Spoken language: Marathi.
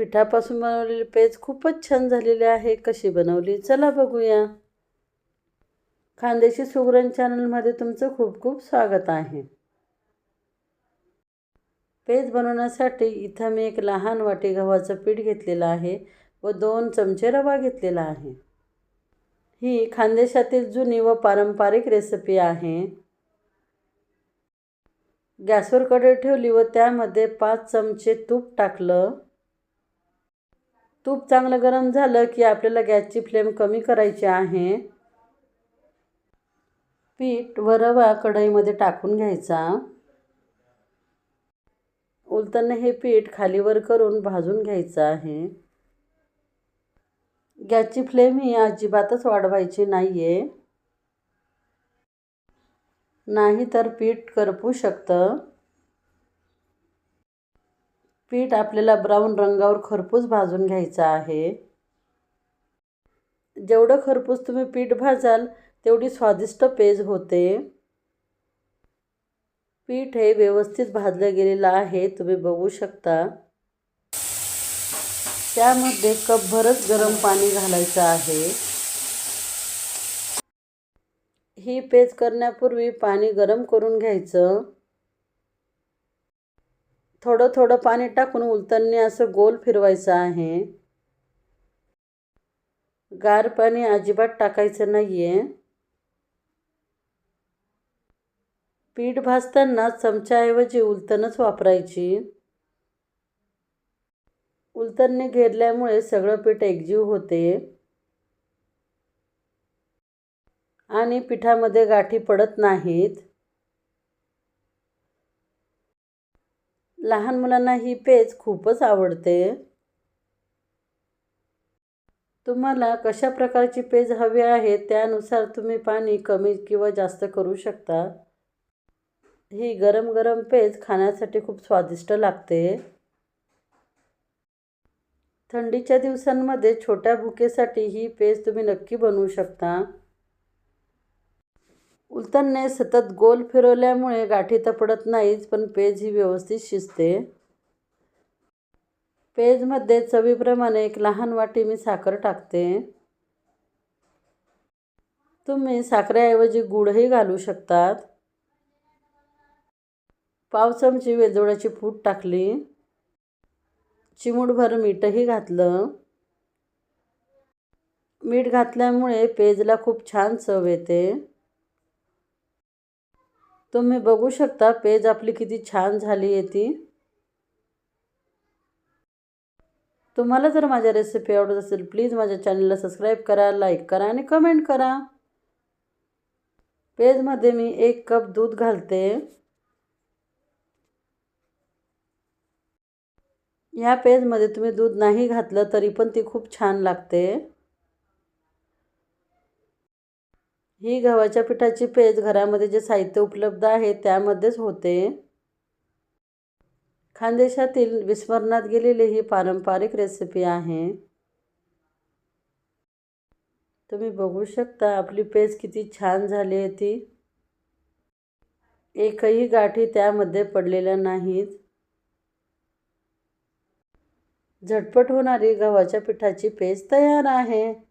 पिठापासून बनवलेली पेज खूपच छान झालेली आहे. कशी बनवली? चला बघूया. खानदेशी सुगरण चॅनलमध्ये तुमचं खूप खूप स्वागत आहे. पेज बनवण्यासाठी इथं मी एक लहान वाटी गव्हाचं पीठ घेतलेलं आहे व दोन चमचे रवा घेतलेला आहे. ही खानदेशातील जुनी व पारंपरिक रेसिपी आहे. गॅसवर कढई ठेवली व त्यामध्ये पाच चमचे तूप टाकलं. तूप चांगलं गरम झालं की आपल्याला गॅसची फ्लेम कमी करायची आहे. पीठ व रवा कढईमध्ये टाकून घ्यायचा. उलताना हे पीठ खालीवर करून भाजून घ्यायचं आहे. गॅसची फ्लेम ही अजिबातच वाढवायची नाही आहे नाही तर पीठ करपू शकतं. पीठ आपल्याला ब्राऊन रंगावर खरपूस भाजून घ्यायचं आहे. जेवढं खरपूस तुम्ही पीठ भाजाल तेवढी स्वादिष्ट पेज होते. पीठ हे व्यवस्थित भाजलं गेलेलं आहे तुम्ही बघू शकता. त्यामध्ये कपभरच गरम पाणी घालायचं आहे. ही पेज करण्यापूर्वी पाणी गरम करून घ्यायचं. थोडं थोडं पाणी टाकून उलतांनी असं गोल फिरवायचं आहे. गार पाणी अजिबात टाकायचं नाही आहे पीठ भाजताना चमच्याऐवजी उलतनच वापरायची. उलतनने घेरल्यामुळे सगळं पीठ एकजीव होते. आणि पिठामध्ये गाठी पडत नाहीत. लहान मुलांना ही पेज खूपच आवडते. तुम्हाला कशा प्रकारची पेज हवी आहे त्यानुसार तुम्ही पाणी कमी किंवा जास्त करू शकता. ही गरम गरम पेज खाण्यासाठी खूप स्वादिष्ट लागते. थंडीच्या दिवसांमध्ये छोट्या भुकेसाठी ही पेज तुम्ही नक्की बनवू शकता. उलतनने सतत गोल फिरवल्यामुळे गाठी तर पडत नाहीच पण पेज ही व्यवस्थित शिजते. पेजमध्ये चवीप्रमाणे एक लहान वाटी मी साखर टाकते. तुम्ही साखरेऐवजी गुडही घालू शकतात. पाव चमची वेलदोड्याची फूट टाकली. चिमूटभर मीठही घातलं. मीठ घातल्यामुळे पेजला खूप छान चव येते. तुम्ही बघू शकता पेज आपली किती छान झाली आहे ती. तुम्हाला जर माझ्या रेसिपी आवडत असेल प्लीज माझ्या चॅनलला सबस्क्राईब करा लाईक करा आणि कमेंट करा. पेजमध्ये मी एक कप दूध घालते. ह्या पेजमध्ये तुम्ही दूध नाही घातलं तरी पण ती खूप छान लागते. ही गव्हाच्या पिठाची पेज घरामध्ये जे साहित्य उपलब्ध आहे त्यामध्येच होते. खानदेशातील विस्मरणात गेलेली ही पारंपरिक रेसिपी आहे. तुम्ही बघू शकता आपली पेज किती छान झाली आहे ती. एकही गाठी त्यामध्ये पडलेल्या नाहीत. झटपट होणारी गव्हाच्या पिठाची पेज तयार आहे.